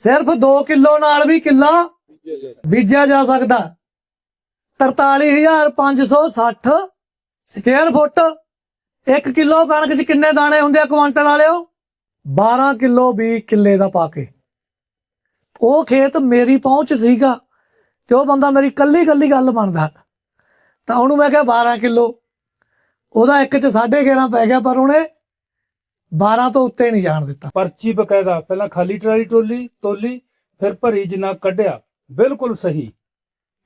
ਸਿਰਫ 2 ਕਿਲੋ ਨਾਲ ਵੀ ਕਿੱਲਾ ਬੀਜਿਆ ਜਾ ਸਕਦਾ। 43560 ਸਕੁਅਰ ਫੁੱਟ। 1 ਕਿਲੋ ਕਣਕ 'ਚ ਕਿੰਨੇ ਦਾਣੇ ਹੁੰਦੇ ਆ ਕੁਆਂਟਲ ਵਾਲਿਓ? 12 ਕਿਲੋ ਵੀ ਕਿੱਲੇ ਦਾ ਪਾ ਕੇ। ਉਹ ਖੇਤ ਮੇਰੀ ਪਹੁੰਚ ਸੀਗਾ ਤੇ ਉਹ ਬੰਦਾ ਮੇਰੀ ਕੱਲੀ ਕੱਲੀ ਗੱਲ ਮੰਨਦਾ। ਤਾਂ ਉਹਨੂੰ ਮੈਂ ਕਿਹਾ 12 ਕਿਲੋ। ਉਹਦਾ ਇੱਕ 'ਚ 11.5 ਪੈ ਗਿਆ ਪਰ ਉਹਨੇ 12 ਤੋਂ ਉੱਤੇ ਨਹੀਂ ਜਾਣ ਦਿੱਤਾ। ਪਰਚੀ ਬਕਾਇਦਾ ਪਹਿਲਾਂ ਖਾਲੀ ਟਰਾਲੀ ਟੋਲੀ ਤੋਲੀ ਫਿਰ ਭਰੀ ਜਿੰਨਾ ਕੱਢਿਆ ਬਿਲਕੁਲ ਸਹੀ।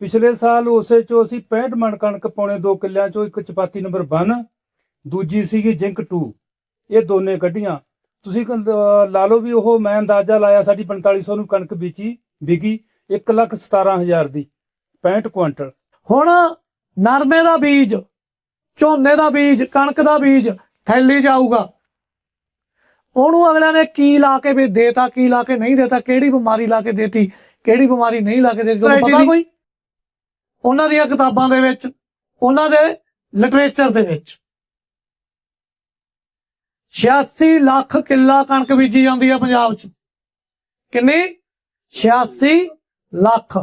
ਪਿਛਲੇ ਸਾਲ ਉਸੇ ਚੋਂ ਅਸੀਂ 65 ਮਣ ਕਣਕ ਪੌਣੇ 2 ਕਿੱਲਿਆਂ ਚੋਂ ਇੱਕ ਚਪਾਤੀ ਨੰਬਰ 1 ਦੂਜੀ ਸੀਗੀ ਜਿੰਕ 2 ਇਹ ਦੋਨੇ ਕੱਢੀਆਂ। ਤੁਸੀਂ ਲਾ ਲਓ ਵੀ ਉਹ ਮੈਂ ਅੰਦਾਜ਼ਾ ਲਾਇਆ ਸਾਡੀ 4500 ਨੂੰ ਕਣਕ ਵੇਚੀ ਵਿਕੀ 117000 ਦੀ 65 ਕੁਇੰਟਲ ਹੁਣ ਨਰਮੇ ਦਾ ਬੀਜ ਝੋਨੇ ਦਾ ਬੀਜ ਕਣਕ ਦਾ ਬੀਜ ਥੈਲੀ 'ਚ ਆਊਗਾ। ਉਹਨੂੰ ਅਗਲਿਆਂ ਨੇ ਕੀ ਲਾ ਕੇ ਵੀ ਦੇਤਾ ਕੀ ਲਾ ਕੇ ਨਹੀਂ ਦੇਤਾ ਕਿਹੜੀ ਬਿਮਾਰੀ ਲਾ ਕੇ ਦੇਤੀ ਕਿਹੜੀ ਬਿਮਾਰੀ ਨਹੀਂ ਲਾ ਕੇ ਦੇਤੀ ਤੁਹਾਨੂੰ ਪਤਾ ਕੋਈ? ਉਹਨਾਂ ਦੀਆਂ ਕਿਤਾਬਾਂ ਦੇ ਵਿੱਚ ਉਹਨਾਂ ਦੇ ਲਿਟਰੇਚਰ ਦੇ ਵਿੱਚ। 86 ਲੱਖ ਕਿੱਲਾ ਕਣਕ ਬੀਜੀ ਜਾਂਦੀ ਹੈ ਪੰਜਾਬ 'ਚ। ਕਿੰਨੀ? 86 ਲੱਖ।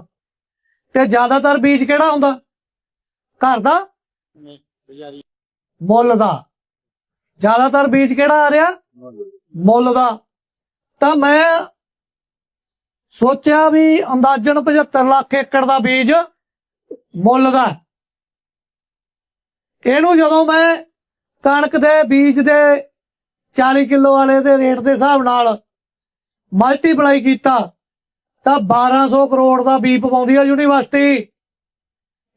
ਤੇ ਜ਼ਿਆਦਾਤਰ ਬੀਜ ਕਿਹੜਾ ਹੁੰਦਾ? ਘਰ ਦਾ? ਮੁੱਲ ਦਾ। ਜ਼ਿਆਦਾਤਰ ਬੀਜ ਕਿਹੜਾ ਆ ਰਿਹਾ? ਮੁੱਲ ਦਾ। ਤਾਂ ਮੈਂ ਸੋਚਿਆ ਵੀ ਅੰਦਾਜ਼ਨ 75 ਲੱਖ ਏਕੜ ਦਾ ਬੀਜ ਮੁੱਲ ਦਾ। ਇਹਨੂੰ ਜਦੋਂ ਮੈਂ ਕਣਕ ਦੇ ਬੀਜ ਦੇ 40 ਕਿਲੋ ਵਾਲੇ ਦੇ ਰੇਟ ਦੇ ਹਿਸਾਬ ਨਾਲ ਮਲਟੀਪਲਾਈ ਕੀਤਾ ਤਾਂ 1200 ਕਰੋੜ ਦਾ ਬੀ ਪਵਾਉਂਦੀ ਆ ਯੂਨੀਵਰਸਿਟੀ।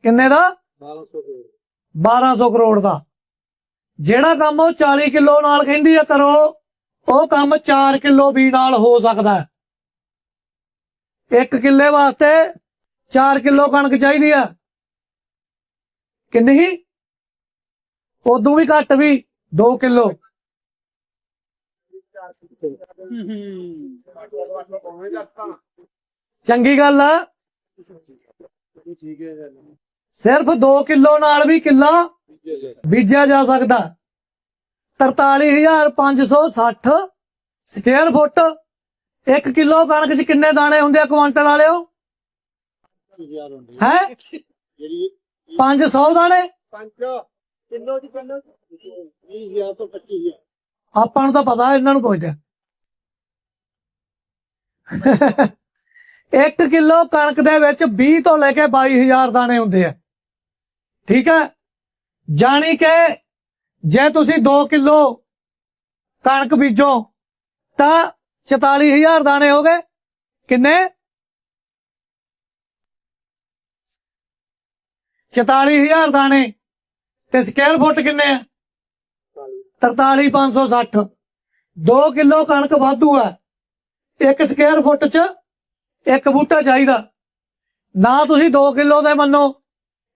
ਕਿੰਨੇ ਦਾ? 1200 ਕਰੋੜ। ਦਾ। ਜਿਹੜਾ ਕੰਮ ਉਹ 40 ਕਿਲੋ ਨਾਲ ਕਹਿੰਦੀ ਆ ਕਰੋ। ਉਹ ਕੰਮ 4 ਕਿਲੋ ਵੀ ਨਾਲ ਹੋ ਸਕਦਾ ਹੈ। ਇੱਕ ਕਿੱਲੇ ਵਾਸਤੇ 4 ਕਿਲੋ ਕਣਕ ਚਾਹੀਦੀ ਆ। ਕਿੰਨੀ ਉਦੋਂ ਵੀ ਘੱਟ ਵੀ 2 ਕਿਲੋ। ਚੰਗੀ ਗੱਲ ਆ। ਸਿਰਫ 2 ਕਿਲੋ ਨਾਲ ਵੀ ਕਿੱਲਾ ਬੀਜਿਆ ਜਾ ਸਕਦਾ। 43560 ਸਕੁਅਰ ਫੁੱਟ। 1 ਕਿਲੋ ਕਣਕ 'ਚ ਕਿੰਨੇ ਦਾਣੇ ਹੁੰਦੇ ਆ ਕੁਆਂਟਲ ਵਾਲਿਓ? ਹੈ? 500 ਦਾਣੇ। ਕਿਲੋ ਦੀ ਕਿਲੋ 20000 ਤੋਂ 25000 ਆਪਾਂ ਨੂੰ ਤਾਂ ਪਤਾ, ਇਹਨਾਂ ਨੂੰ ਪੁੱਛਦੇ 1 ਕਿਲੋ ਕਣਕ ਦੇ ਵਿੱਚ 20 ਤੋਂ ਲੈ ਕੇ 22000 ਦਾਣੇ ਹੁੰਦੇ ਆ। ਠੀਕ ਹੈ ਜਾਣੀ ਕਿ ਜੇ ਤੁਸੀਂ 2 ਕਿਲੋ ਕਣਕ ਬੀਜੋ, ਤਾਂ 44000 ਦਾਣੇ ਹੋ ਗਏ। ਕਿੰਨੇ? 44000 ਦਾਣੇ। ਤੇ ਸਕੁਅਰ ਫੁੱਟ ਕਿੰਨੇ ਆ? 43560 2 ਕਿਲੋ ਕਣਕ ਵਾਧੂ ਹੈ ਇੱਕ ਸਕੇਅਰ ਫੁੱਟ 'ਚ ਇੱਕ ਬੂਟਾ ਚਾਹੀਦਾ। ਨਾ ਤੁਸੀਂ 2 ਕਿਲੋ ਦੇ ਮੰਨੋ।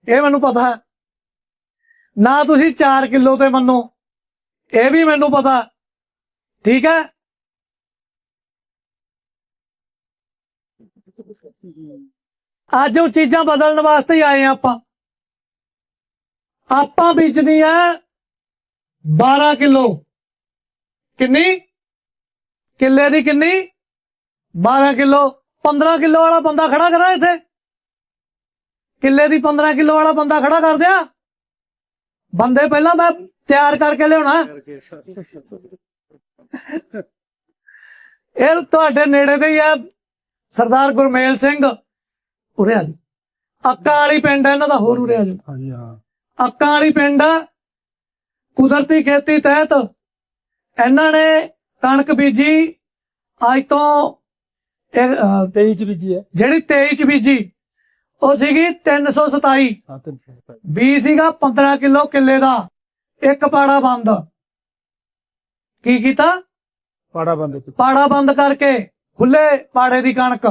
ਇਹ ਮੈਨੂੰ ਪਤਾ ਹੈ। ਨਾ ਤੁਸੀਂ 4 ਕਿਲੋ ਤੇ ਮੰਨੋ। ਇਹ ਵੀ ਮੈਨੂੰ ਪਤਾ। ਠੀਕ ਹੈ? ਅੱਜ ਉਹ ਚੀਜ਼ਾਂ ਬਦਲਣ ਵਾਸਤੇ ਹੀ ਆਏ ਹਾਂ ਆਪਾਂ। ਆਪਾਂ ਬੀਜਣੀ ਹੈ 12 ਕਿਲੋ। ਕਿੰਨੀ? ਕਿੱਲੇ ਦੀ ਕਿੰਨੀ? 12 ਕਿਲੋ। 15 ਕਿਲੋ ਵਾਲਾ ਬੰਦਾ ਖੜਾ ਕਰਾ ਇੱਥੇ। ਕਿੱਲੇ ਦੀ 15 ਕਿਲੋ ਵਾਲਾ ਬੰਦਾ ਖੜਾ ਕਰ ਦਿਆ। ਬੰਦੇ ਪਹਿਲਾਂ ਮੈਂ ਤਿਆਰ ਕਰਕੇ ਲਿਆਉਣਾ। ਇਹ ਤੁਹਾਡੇ ਨੇੜੇ ਦੇ ਆ ਸਰਦਾਰ ਗੁਰਮੇਲ ਸਿੰਘ ਉਰੇ ਆ ਜੀ। ਅੱਕਾ ਵਾਲੀ ਪਿੰਡ ਹੈ ਇਹਨਾਂ ਦਾ ਹੋਰ ਉਰੇ ਆ ਜੀ। ਹਾਂਜੀ ਹਾਂ। ਅੱਕਾਂ ਵਾਲੀ ਪਿੰਡ ਕੁਦਰਤੀ ਖੇਤੀ ਤਹਿਤ ਇਹਨਾਂ ਨੇ ਕਣਕ ਬੀਜੀ ਅੱਜ ਤੋਂ ਇਹ, ਅਹ, 23 ਚ ਬੀਜੀ ਹੈ। ਜਿਹੜੀ 23 ਚ ਬੀਜੀ ਉਹ ਸੀਗੀ 327 ਹਾਂ ਤੇ ਬੀ ਸੀਗਾ 15 ਕਿਲੋ ਕਿੱਲੇ ਦਾ। ਇੱਕ ਪਾੜਾ ਬੰਦ। ਕੀ ਕੀਤਾ? ਪਾੜਾ ਬੰਦੇ ਪਾੜਾ ਬੰਦ ਕਰਕੇ ਖੁੱਲੇ ਪਾੜੇ ਦੀ ਕਣਕ।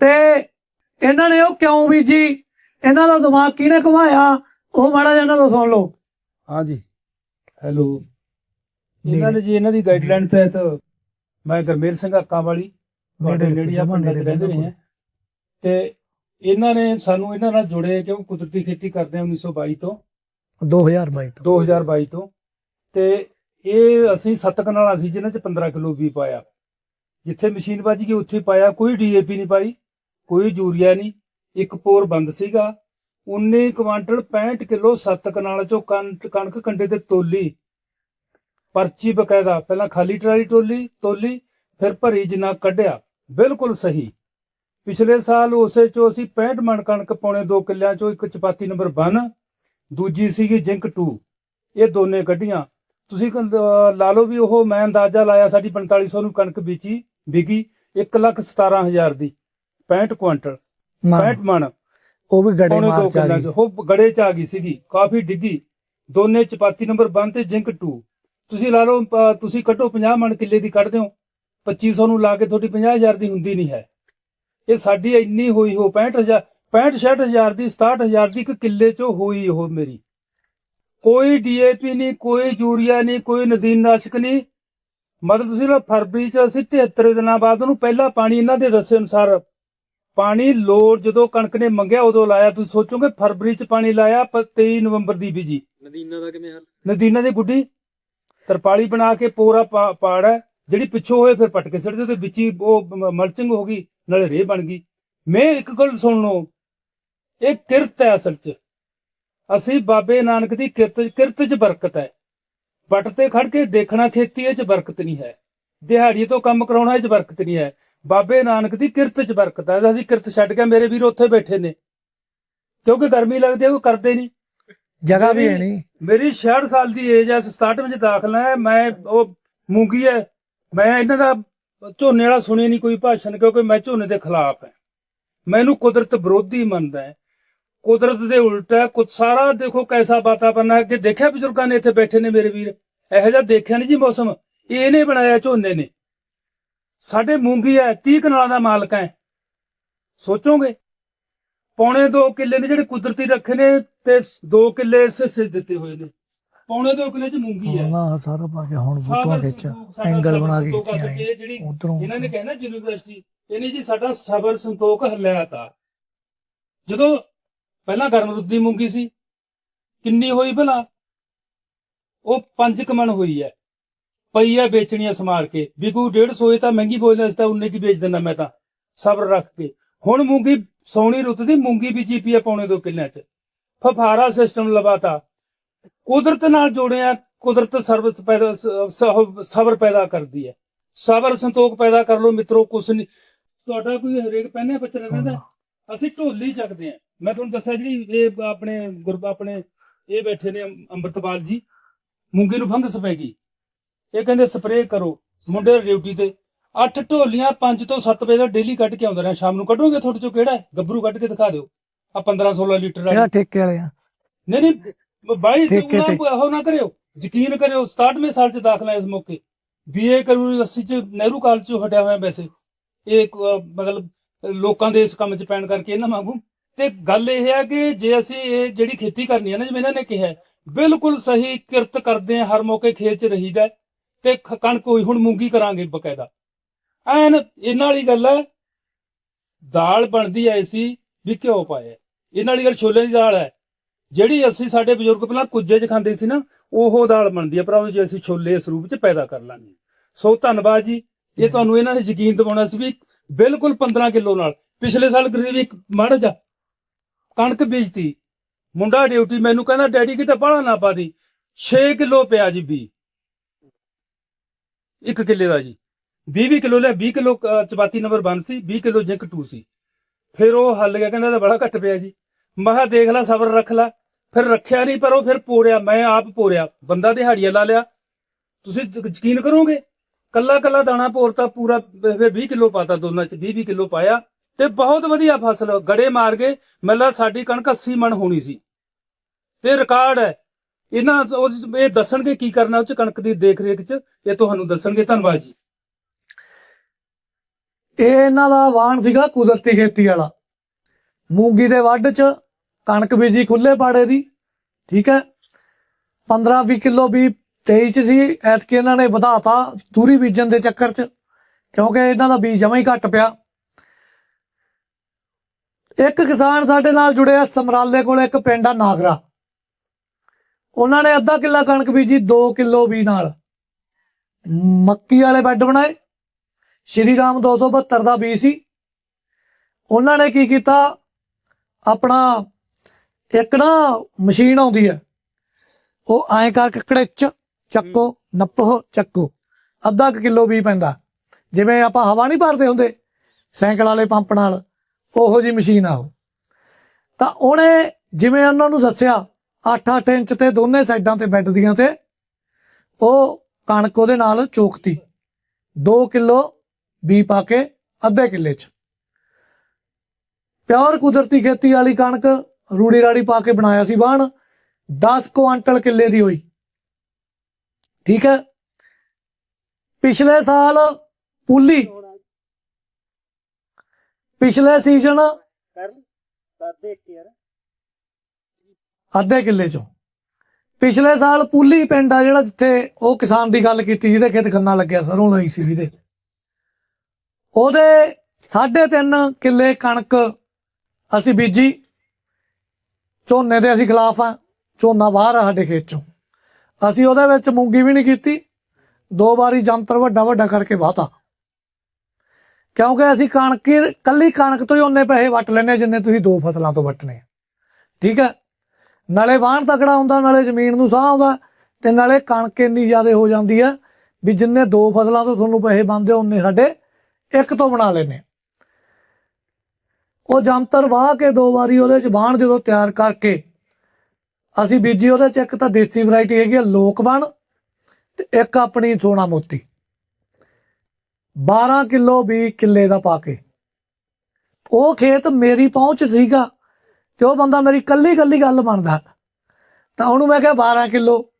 ਤੇ ਇਹਨਾਂ ਨੇ ਉਹ ਕਿਉਂ ਬੀਜੀ ਇਹਨਾਂ ਦਾ ਦਿਮਾਗ ਕਿਹਨੇ ਘੁਮਾਇਆ? ਉਹ ਮਾੜਾ ਜਿਹਾ ਇਹਨਾਂ ਤੋਂ ਸੁਣ ਲਓ। ਹਾਂਜੀ ਹੈਲੋ ਇਹਨਾਂ ਨੇ ਜੀ ਇਹਨਾਂ ਦੀ ਗਾਈਡਲਾਈਨ ਤਹਿਤ ਮੈਂ ਗਰਮੇਲ ਸਿੰਘ ਅੱਕਾਂ ਵਾਲੀ ਤੁਹਾਡੇ ਨੇੜੇ ਆਪਾਂ ਨੇੜੇ ਰਹਿੰਦੇ ਰਹੇ ਹਾਂ ਤੇ ਇਹਨਾਂ ਨੇ ਸਾਨੂੰ ਇਹਨਾਂ ਨਾਲ ਜੁੜੇ ਕਿਉਂ? ਕੁਦਰਤੀ ਖੇਤੀ ਕਰਦੇ ਹਾਂ 1922 ਤੋਂ। 2022 ਤੋਂ। 2022 ਤੋਂ। ਤੇ ਇਹ ਅਸੀਂ ਸੱਤ ਕਨਾਲਾਂ ਸੀ ਜਿਨ੍ਹਾਂ ਚ 15 ਕਿਲੋ ਵੀ ਪਾਇਆ। ਜਿੱਥੇ ਮਸ਼ੀਨ ਵੱਜ ਗਈ ਉੱਥੇ ਪਾਇਆ। ਕੋਈ ਡੀਏਪੀ ਨਹੀਂ ਪਾਈ ਕੋਈ ਯੂਰੀਆ ਨਹੀਂ। ਇੱਕ ਪੋਰ ਬੰਦ ਸੀਗਾ। 19 ਕੁਆਂਟਲ 65 ਕਿਲੋ 7 ਕਨਾਲ ਚੋਂ ਕਣਕ ਕਣਕ ਕੰਡੇ ਤੇ ਤੋਲੀ। ਪਰਚੀ ਬਕਾਇਦਾ। ਪਹਿਲਾਂ ਖਾਲੀ ਟਰਾਲੀ ਟੋਲੀ ਤੋਲੀ ਫਿਰ ਭਰੀ ਜਿੰਨਾ ਕੱਢਿਆ। ਬਿਲਕੁਲ ਸਹੀ। ਪਿਛਲੇ ਸਾਲ ਉਸੇ ਚੋਂ ਅਸੀਂ 65 ਮਣ ਕਣਕ ਪੌਣੇ 2 ਕਿੱਲਿਆਂ ਚੋਂ ਇੱਕ ਚਪਾਤੀ ਨੰਬਰ 1 ਦੂਜੀ ਸੀਗੀ ਜਿੰਕ 2 ਇਹ ਦੋਨੇ ਕੱਢੀਆਂ। ਤੁਸੀਂ ਲਾ ਲਓ ਵੀ ਉਹ ਮੈਂ ਅੰਦਾਜ਼ਾ ਲਾਇਆ ਸਾਡੀ 4500 ਨੂੰ ਕਣਕ ਵੇਚੀ ਵਿਕੀ 117000 ਦੀ 65 ਕੁਆਂਟਲ 65 ਮਣ। ਉਹ ਵੀ ਗੜੇ ਮਾਰ ਆ ਗਈ। ਚ। ਉਹ ਗੜੇ ਚ ਆ ਗਈ ਸੀਗੀ ਕਾਫੀ ਡਿੱਗੀ। ਦੋਨੇ ਚਪਾਤੀ ਨੰਬਰ 1 ਤੇ ਜਿੰਕ 2 ਤੁਸੀਂ ਲਾ ਲਓ ਤੁਸੀਂ ਕੱਢੋ 50 ਮਣ ਕਿੱਲੇ ਦੀ ਕੱਢਦੇ ਹੋ। 2500 ਨੂੰ ਲਾ ਕੇ ਤੁਹਾਡੀ 50000 ਦੀ ਹੁੰਦੀ ਨਹੀਂ ਹੈ। ਇਹ ਸਾਡੀ ਇੰਨੀ ਹੋਈ ਹੋ 65000 65 66000 ਦੀ 67000 ਦੀ ਇੱਕ ਕਿੱਲੇ ਚੋਂ ਹੋਈ ਉਹ ਮੇਰੀ। ਕੋਈ ਡੀਏਪੀ ਨਹੀਂ ਕੋਈ ਯੂਰੀਆ ਨਹੀਂ ਕੋਈ ਨਦੀਨਨਾਸ਼ਕ ਨਹੀਂ। ਮਤਲਬ ਤੁਸੀਂ ਨਾ ਫਰਵਰੀ ਚ ਅਸੀਂ 73 ਦਿਨਾਂ ਬਾਅਦ ਉਹਨੂੰ ਪਹਿਲਾ ਪਾਣੀ ਇਹਨਾਂ ਦੇ ਦੱਸੇ ਅਨੁਸਾਰ ਪਾਣੀ ਲੋੜ ਜਦੋਂ ਕਣਕ ਨੇ ਮੰਗਿਆ ਉਦੋਂ ਲਾਇਆ। ਤੁਸੀਂ ਸੋਚੋਗੇ ਫਰਵਰੀ ਚ ਪਾਣੀ ਲਾਇਆ ਪ- 23 ਨਵੰਬਰ ਦੀ ਬੀਜੀ। ਨਦੀਨਾ ਦਾ ਕਿਵੇਂ ਹੱਲ? ਨਦੀਨਾਂ ਦੀ ਗੁੱਡੀ। ਤਰਪਾਲੀ ਬਣਾ ਕੇ ਪੂਰਾ ਪਾੜ ਹੈ। ਜਿਹੜੀ ਪਿੱਛੋਂ ਹੋਏ ਫਿਰ ਪਟਕੇ ਸਿੱਟਦੇ ਤੇ ਵਿੱਚ ਹੀ ਉਹ ਮਲਚਿੰਗ ਹੋ ਗਈ ਨਾਲੇ ਰੇਹ ਬਣ ਗਈ। ਮੈਂ ਇੱਕ ਗੱਲ ਸੁਣ ਲਓ ਇਹ ਕਿਰਤ ਹੈ ਅਸਲ 'ਚ। ਅਸੀਂ ਬਾਬੇ ਨਾਨਕ ਦੀ ਕਿਰਤ ਕਿਰਤ 'ਚ ਬਰਕਤ ਹੈ। ਵੱਟ ਤੇ ਖੜ ਕੇ ਦੇਖਣਾ ਖੇਤੀ 'ਚ ਬਰਕਤ ਨਹੀਂ ਹੈ। ਦਿਹਾੜੀ ਤੋਂ ਕੰਮ ਕਰਾਉਣਾ 'ਚ ਬਰਕਤ ਨਹੀਂ ਹੈ। ਬਾਬੇ ਨਾਨਕ ਦੀ ਕਿਰਤ 'ਚ ਬਰਕਤ ਹੈ। ਅਸੀਂ ਕਿਰਤ ਛੱਡ ਕੇ ਮੇਰੇ ਵੀਰ ਉੱਥੇ ਬੈਠੇ ਨੇ। ਕਿਉਂਕਿ ਗਰਮੀ ਲੱਗਦੀ ਹੈ ਉਹ ਕਰਦੇ ਨਹੀਂ। ਜਗ੍ਹਾ ਵੀ ਹੈ ਨਹੀਂ। ਮੇਰੀ 66 ਸਾਲ ਦੀ ਏਜ ਹੈ 67 ਵਿੱਚ ਦਾਖਲ ਹੈ। ਮੈਂ ਉਹ ਮੂੰਗੀ ਹੈ ਮੈਂ ਇਹਨਾਂ ਦਾ ਝੋਨੇ ਵਾਲਾ ਸੁਣਿਆ ਨਹੀਂ ਕੋਈ ਭਾਸ਼ਣ, ਕਿਉਂਕਿ ਮੈਂ ਝੋਨੇ ਦੇ ਖਿਲਾਫ ਹੈ। ਮੈਨੂੰ ਕੁਦਰਤ ਵਿਰੋਧੀ ਮੰਨਦਾ ਹੈ। ਕੁਦਰਤ ਦੇ ਉਲਟ ਹੈ। ਕੁਝ ਸਾਰਾ ਦੇਖੋ ਕੈਸਾ ਵਾਤਾਵਰਨ ਹੈ ਕਿ ਦੇਖਿਆ ਬਜ਼ੁਰਗਾਂ ਨੇ ਇੱਥੇ ਬੈਠੇ ਨੇ ਮੇਰੇ ਵੀਰ? ਇਹੋ ਜਿਹਾ ਦੇਖਿਆ ਨਹੀਂ ਜੀ ਮੌਸਮ? ਇਹਨੇ ਬਣਾਇਆ ਝੋਨੇ ਨੇ। ਸਾਡੇ ਮੂੰਗੀ ਹੈ 30 ਕਨਾਲਾਂ ਦਾ ਮਾਲਕ ਹੈ। ਸੋਚੋਗੇ? ਪੌਣੇ 2 ਕਿੱਲੇ ਨੇ ਜਿਹੜੇ ਕੁਦਰਤੀ ਰੱਖੇ ਨੇ ਤੇ 2 ਕਿੱਲੇ ਸਿੱਸੇ ਦਿੱਤੇ ਹੋਏ ਨੇ। ਪੌਣੇ 2 ਕਿੱਲੇ ਚ ਮੂੰਗੀ ਹੈ। ਨਾ ਸਾਰਾ ਪਾ ਕੇ ਹੁਣ ਫੋਟੋਆਂ ਖਿੱਚ ਐਂਗਲ ਬਣਾ ਕੇ ਖਿੱਚੀਆਂ ਉਧਰੋਂ। ਇਹਨਾਂ ਨੇ ਕਹਿਣਾ ਯੂਨੀਵਰਸਿਟੀ ਇਹਨੇ ਜੀ ਸਾਡਾ ਸਬਰ ਸੰਤੋਖ ਹੱਲਿਆ ਤਾ ਜਦੋਂ ਪਹਿਲਾਂ ਗਰਮ ਰੁੱਤ ਦੀ ਮੂੰਗੀ ਸੀ ਕਿੰਨੀ ਹੋਈ ਭਲਾ? ਉਹ ਪੰਜ ਕਮਣ ਹੋਈ ਹੈ। ਪਈ ਹੈ ਵੇਚਣੀਆਂ ਸਮਾਰ ਕੇ। ਵੀ ਕੋਈ 150 ਇਹ ਤਾਂ ਮਹਿੰਗੀ ਬੋਲਦਾ ਇਸ ਤਾਂ ਉਨੇ ਕੀ ਵੇਚ ਦਿੰਦਾ ਮੈਂ ਤਾਂ? ਸਬਰ ਰੱਖ ਕੇ। ਹੁਣ ਮੂੰਗੀ ਸੌਣੀ ਰੁੱਤ ਦੀ ਮੂੰਗੀ ਵੀ ਜੀਪੀ ਹੈ ਪੌਣੇ ਦੋ ਕਿੱਲਿਆਂ ਚ। ਫਫਾਰਾ ਸਿਸਟਮ ਲਵਾਤਾ। ਕੁਦਰਤ ਨਾਲ ਜੋੜਿਆ ਕੁਦਰਤ ਸਰਵਿਸ ਪੈਦਾ ਸਬਰ ਪੈਦਾ ਕਰਦੀ ਹੈ। ਸਬਰ ਸੰਤੋਖ ਪੈਦਾ ਕਰ ਲਓ ਮਿੱਤਰੋ ਕੁਛ ਨਹੀਂ ਤੁਹਾਡਾ ਕੋਈ ਹਰੇਕ ਪਹਿਨੇ ਬੱਚਾ ਰਹਿੰਦਾ ਅਸੀਂ ਢੋਲੀ ਚੱਕਦੇ ਆ ਮੈਂ ਤੁਹਾਨੂੰ ਦੱਸਿਆ ਜਿਹੜੀ ਇਹ ਆਪਣੇ ਗੁਰ ਆਪਣੇ ਇਹ ਬੈਠੇ ਨੇ ਅੰਮ- ਅੰਮ੍ਰਿਤਪਾਲ ਜੀ ਮੂੰਗੀ ਨੂੰ ਫੰਗਸ ਪੈ ਗਈ ਇਹ ਕਹਿੰਦੇ ਸਪਰੇਅ ਕਰੋ ਮੁੰਡੇ ਡਿਊਟੀ ਤੇ। ਅੱਠ ਢੋਲੀਆਂ 5 ਤੋਂ 7 ਵਜੇ ਦਾ ਡੇਲੀ ਕੱਢ ਕੇ ਆਉਂਦੇ ਨੇ ਸ਼ਾਮ ਨੂੰ ਕੱਢੋਗੇ ਤੁਹਾਡੇ ਚੋਂ ਕਿਹੜਾ? ਗੱਭਰੂ ਕੱਢ ਕੇ ਦਿਖਾ ਦਿਓ। ਆ 15 16 ਲੀਟਰ ਵਾਲੀ। ਠੇਕੇ ਵਾਲੇ ਆ? ਨਹੀਂ ਨਹੀਂ। ਬਾਈ ਠੀਕ ਹੈ, ਉਹਨਾਂ ਉਹ ਨਾ ਕਰਿਓ ਯਕੀਨ ਕਰਿਓ 67ਵੇਂ ਸਾਲ ਚ ਦਾਖਲਾ ਇਸ ਮੌਕੇ। ਬੀਏ ਕਰੂ ਯੂਨੀਵਰਸਿਟੀ ਚ ਨਹਿਰੂ ਕਾਲਜ ਚੋਂ ਹਟਿਆ ਹੋਇਆ ਵੈਸੇ। ਇਹ ਇੱਕ, ਅਹ, ਮਤਲਬ ਅਹ, ਲੋਕਾਂ ਦੇ ਇਸ ਕੰਮ ਚ ਪੈਣ ਕਰਕੇ ਇਹਨਾਂ ਵਾਂਗੂ। ਤੇ ਗੱਲ ਇਹ ਹੈ ਕਿ ਜੇ ਅਸੀਂ ਇਹ ਜਿਹੜੀ ਖੇਤੀ ਕਰਨੀ ਹੈ ਨਾ ਜਿਵੇਂ ਇਹਨਾਂ ਨੇ ਕਿਹਾ ਹੈ, ਬਿਲਕੁਲ ਸਹੀ ਕਿਰਤ ਕਰਦੇ ਆ ਹਰ ਮੌਕੇ ਖੇਤ ਚ ਰਹੀਦਾ ਹੈ, ਤੇ ਖ- ਕਣਕ ਹੋਈ ਹੁਣ ਮੂੰਗੀ ਕਰਾਂਗੇ ਬਕਾਇਦਾ। ਐਨ ਇਹਨਾਂ ਵਾਲੀ ਗੱਲ ਹੈ ਦਾਲ ਬਣਦੀ ਐ ਸੀ ਵੀ ਘਿਓ ਪਾਇਆ ਇਹਨਾਂ ਵਾਲੀ ਗੱਲ ਛੋਲੇ ਦੀ ਦਾਲ ਹੈ ਜਿਹੜੀ ਅਸੀਂ ਸਾਡੇ ਬਜ਼ੁਰਗ ਪਹਿਲਾਂ ਕੁੱਜੇ 'ਚ ਖਾਂਦੇ ਸੀ ਨਾ, ਉਹ ਦਾਲ ਬਣਦੀ ਹੈ ਭਰਾਵੋ ਜੇ ਅਸੀਂ ਛੋਲੇ ਇਸ ਰੂਪ 'ਚ ਪੈਦਾ ਕਰ ਲਾਂਗੇ। ਸੋ ਧੰਨਵਾਦ ਜੀ। ਇਹ ਤੁਹਾਨੂੰ ਇਹਨਾਂ ਨੇ ਯਕੀਨ ਦਿਵਾਉਣਾ ਸੀ ਵੀ ਬਿਲਕੁਲ 15 ਕਿਲੋ ਨਾਲ, ਪਿਛਲੇ ਸਾਲ ਗਰੀਬ ਇੱਕ ਮਾੜਾ ਜਾ, ਕਣਕ ਬੀਜਤੀ। ਮੁੰਡਾ ਡਿਊਟੀ ਮੈਨੂੰ ਕਹਿੰਦਾ, ਡੈਡੀ ਕਿਤੇ ਬਾਹਲਾ ਨਾ ਪਾ ਦੀ 6 ਕਿਲੋ ਪਿਆ ਜੀ ਬੀ। ਇੱਕ ਕਿੱਲੇ ਦਾ ਜੀ। 20 20 ਕਿਲੋ ਲਿਆ 20 ਕਿਲੋ ਚਪਾਤੀ ਨੰਬਰ 1 ਸੀ 20 ਕਿਲੋ ਜਿੰਕ 2 ਸੀ। ਫਿਰ ਉਹ ਹੱਲ ਗਿਆ, ਕਹਿੰਦਾ ਇਹ ਤਾਂ ਬੜਾ ਘੱਟ ਪਿਆ ਜੀ। ਮੈਂ ਕਿਹਾ, ਦੇਖ ਲੈ, ਸਬਰ ਰੱਖ ਲੈ। ਫਿਰ ਰੱਖਿਆ ਨਹੀਂ, ਪਰ ਉਹ ਫਿਰ ਪੋਰਿਆ, ਮੈਂ ਆਪ ਪੋਰਿਆ। ਬੰਦਾ ਦਿਹਾੜੀਆ ਲਾ ਲਿਆ। ਤੁਸੀਂ ਯਕੀਨ ਕਰੋਗੇ? ਕੱਲਾ ਕੱਲਾ ਦਾਣਾ ਪੋਰਤਾ ਪੂਰਾ ਫਿਰ 20 ਕਿਲੋ ਪਾਤਾ ਦੋਨਾਂ ਚ 20 20 ਕਿਲੋ ਪਾਇਆ ਤੇ ਬਹੁਤ ਵਧੀਆ ਫਸਲ ਗੜੇ ਮਾਰ ਗਏ ਮਤਲਬ ਸਾਡੀ ਕਣਕ 80 ਮਣ ਹੋਣੀ ਸੀ। ਤੇ ਰਿਕਾਰਡ ਹੈ। ਇਹਨਾਂ ਇਹ ਦੱਸਣਗੇ ਕੀ ਕਰਨਾ ਉਹ ਚ ਕਣਕ ਦੀ ਦੇਖ ਰੇਖ ਚ। ਇਹ ਤੁਹਾਨੂੰ ਦੱਸਣਗੇ। ਧੰਨਵਾਦ ਜੀ। ਇਹ ਇਹਨਾਂ ਦਾ ਵਾਹਣ ਸੀਗਾ ਕੁਦਰਤੀ ਖੇਤੀ ਵਾਲਾ। ਮੂੰਗੀ ਦੇ ਵੱਢ ਚ ਕਣਕ ਬੀਜੀ ਖੁੱਲੇ ਪਾੜੇ ਦੀ, ਠੀਕ ਹੈ। 15 20 ਕਿਲੋ ਵੀ 23 ਚ ਸੀ, ਐਤਕੀ ਇਹਨਾਂ ਨੇ ਵਧਾਤਾ ਦੂਰੀ ਬੀਜਣ ਦੇ ਚੱਕਰ ਚ, ਕਿਉਂਕਿ ਇਹਨਾਂ ਦਾ ਬੀਜ ਜਮਾ ਹੀ ਘੱਟ ਪਿਆ। ਇੱਕ ਕਿਸਾਨ ਸਾਡੇ ਨਾਲ ਜੁੜਿਆ, ਸਮਰਾਲੇ ਕੋਲ ਇੱਕ ਪਿੰਡ ਆ, ਨਾਗਰਾ। ਉਹਨਾਂ ਨੇ ਅੱਧਾ ਕਿੱਲਾ ਕਣਕ ਬੀਜੀ 2 ਕਿਲੋ ਵੀ ਨਾਲ। ਮੱਕੀ ਵਾਲੇ ਬੈੱਡ ਬਣਾਏ। ਸ਼੍ਰੀ ਰਾਮ 272 ਦਾ ਬੀ ਸੀ। ਉਹਨਾਂ ਨੇ ਕੀ ਕੀਤਾ? ਆਪਣਾ ਇੱਕ ਨਾ ਮਸ਼ੀਨ ਆਉਂਦੀ ਹੈ। ਉਹ ਐਂ ਕਰਕੇ ਕੜਿੱਚ ਚੱਕੋ ਨੱਪੋ ਚੱਕੋ। ਅੱਧਾ ਕੁ ਕਿਲੋ ਵੀ ਪੈਂਦਾ। ਜਿਵੇਂ ਆਪਾਂ ਹਵਾ ਨਹੀਂ ਭਰਦੇ ਹੁੰਦੇ ਸਾਈਕਲ ਵਾਲੇ ਪੰਪ ਨਾਲ ਉਹੋ ਜੀ ਮਸ਼ੀਨ ਆ ਉਹ। ਤਾਂ ਉਹਨੇ ਜਿਵੇਂ ਉਹਨਾਂ ਨੂੰ ਦੱਸਿਆ 8-8 ਇੰਚ ਤੇ ਦੋਨੇ ਸਾਈਡਾਂ ਤੇ ਬੈੱਡ ਦੀਆਂ ਤੇ ਉਹ ਕਣਕ ਉਹਦੇ ਨਾਲ ਚੋਕਤੀ। 2 ਕਿਲੋ ਵੀ ਪਾ ਕੇ ਅੱਧੇ ਕਿੱਲੇ ਚ। ਪਿਓਰ ਕੁਦਰਤੀ ਖੇਤੀ ਵਾਲੀ ਕਣਕ ਰੂੜੀ ਰਾੜੀ ਪਾ ਕੇ ਬਣਾਇਆ ਸੀ ਬਾਣ 10 ਕੁਆਂਟਲ ਕਿੱਲੇ ਦੀ ਹੋਈ। ਠੀਕ ਹੈ? ਪਿਛਲੇ ਸਾਲ ਪੁੱਲੀ। ਪਿਛਲੇ ਸੀਜ਼ਨ ਕਰ ਇੱਕ ਯਾਰ। ਅੱਧੇ ਕਿੱਲੇ ਚੋਂ। ਪਿਛਲੇ ਸਾਲ ਪੁੱਲੀ ਪਿੰਡ ਆ ਜਿਹੜਾ ਜਿੱਥੇ ਉਹ ਕਿਸਾਨ ਦੀ ਗੱਲ ਕੀਤੀ ਜਿਹਦੇ ਖੇਤ ਗੰਨਾ ਲੱਗਿਆ ਸਰੋਂ ਲਈ ਸੀ ਜਿਹਦੇ। ਉਹਦੇ 3.5 ਕਿੱਲੇ ਕਣਕ ਅਸੀਂ ਬੀਜੀ। ਝੋਨੇ ਦੇ ਅਸੀਂ ਖਿਲਾਫ ਆ, ਝੋਨਾ ਬਾਹਰ ਆ ਸਾਡੇ ਖੇਤ ਚੋਂ। ਅਸੀਂ ਉਹਦੇ ਵਿੱਚ ਮੂੰਗੀ ਵੀ ਨਹੀਂ ਕੀਤੀ, ਦੋ ਵਾਰੀ ਜੰਤਰ ਵੱਡਾ ਵੱਡਾ ਕਰਕੇ ਵਾਹਤਾ ਕਿਉਂਕਿ ਅਸੀਂ ਕਣਕ ਹੀ- ਕੱਲੀ ਕਣਕ ਤੋਂ ਹੀ ਉਹਨੇ ਪੈਸੇ ਵੱਟ ਲੈਣੇ ਜਿੰਨੇ ਤੁਸੀਂ ਦੋ ਫਸਲਾਂ ਤੋਂ ਵੱਟਣੇ ਠੀਕ ਹੈ ਨਾਲੇ ਵਾਹਣ ਤਕੜਾ ਹੁੰਦਾ, ਨਾਲੇ ਜ਼ਮੀਨ ਨੂੰ ਸਾਹ ਆਉਂਦਾ, ਤੇ ਨਾਲੇ ਕਣਕ ਇੰਨੀ ਜ਼ਿਆਦਾ ਹੋ ਜਾਂਦੀ ਆ, ਵੀ ਜਿੰਨੇ ਦੋ ਫਸਲਾਂ ਤੋਂ ਤੁਹਾਨੂੰ ਪੈਸੇ ਬਣਦੇ ਉਹਨੇ ਸਾਡੇ ਇੱਕ ਤੋਂ ਬਣਾ ਲੈਨੇ ਉਹ ਜੰਤਰ ਵਾਹ ਕੇ ਦੋ ਵਾਰੀ ਉਹਦੇ ਚ ਬਾਣ ਜਦੋਂ ਤਿਆਰ ਕਰਕੇ, ਅਸੀਂ ਬੀਜੀ ਉਹਦੇ ਚ ਇੱਕ ਤਾਂ ਦੇਸੀ ਵੈਰਾਈਟੀ ਹੈਗੀ ਆ, ਲੋਕਵਣ ਤੇ ਇੱਕ ਆਪਣੀ ਸੋਨਾ ਮੋਤੀ। 12 ਕਿਲੋ ਵੀ ਕਿੱਲੇ ਦਾ ਪਾ ਕੇ। ਉਹ ਖੇਤ ਮੇਰੀ ਪਹੁੰਚ ਸੀਗਾ ਤੇ ਉਹ ਬੰਦਾ ਮੇਰੀ ਕੱਲੀ ਕੱਲੀ ਗੱਲ ਮੰਨਦਾ। ਤਾਂ ਉਹਨੂੰ ਮੈਂ ਕਿਹਾ 12 ਕਿਲੋ।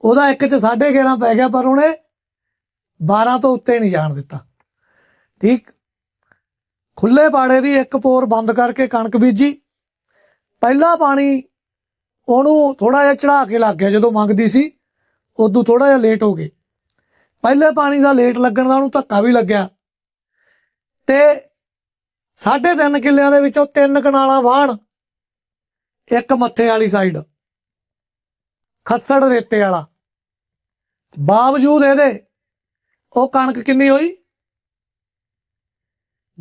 ਉਹਦਾ ਇੱਕ ਚ 11.5 ਪੈ ਗਿਆ, ਪਰ ਉਹਨੇ 12 ਤੋਂ ਉੱਤੇ ਨਹੀਂ ਜਾਣ ਦਿੱਤਾ। ਠੀਕ? ਖੁੱਲੇ ਬਾੜੇ ਦੀ ਇੱਕ ਪੋਰ ਬੰਦ ਕਰਕੇ ਕਣਕ ਬੀਜੀ। ਪਹਿਲਾ ਪਾਣੀ ਉਹਨੂੰ ਥੋੜਾ ਜਿਹਾ ਚੜਾ ਕੇ ਲੱਗ ਗਿਆ ਜਦੋਂ ਮੰਗਦੀ ਸੀ, ਉਦੋਂ ਥੋੜਾ ਜਿਹਾ ਲੇਟ ਹੋ ਗਏ। ਪਹਿਲੇ ਪਾਣੀ ਦਾ ਲੇਟ ਲੱਗਣ ਦਾ ਉਹਨੂੰ ਧੱਕਾ ਵੀ ਲੱਗਿਆ। ਤੇ ਸਾਢੇ ਤਿੰਨ ਕਿੱਲਿਆਂ ਦੇ ਵਿੱਚੋਂ ਤਿੰਨ ਕਨਾਲਾਂ ਵਾਹਣ, ਇੱਕ ਮੱਥੇ ਵਾਲੀ ਸਾਈਡ ਖੱਸੜ ਰੇਤੇ ਵਾਲਾ। ਬਾਵਜੂਦ ਇਹਦੇ ਉਹ ਕਣਕ ਕਿੰਨੀ ਹੋਈ?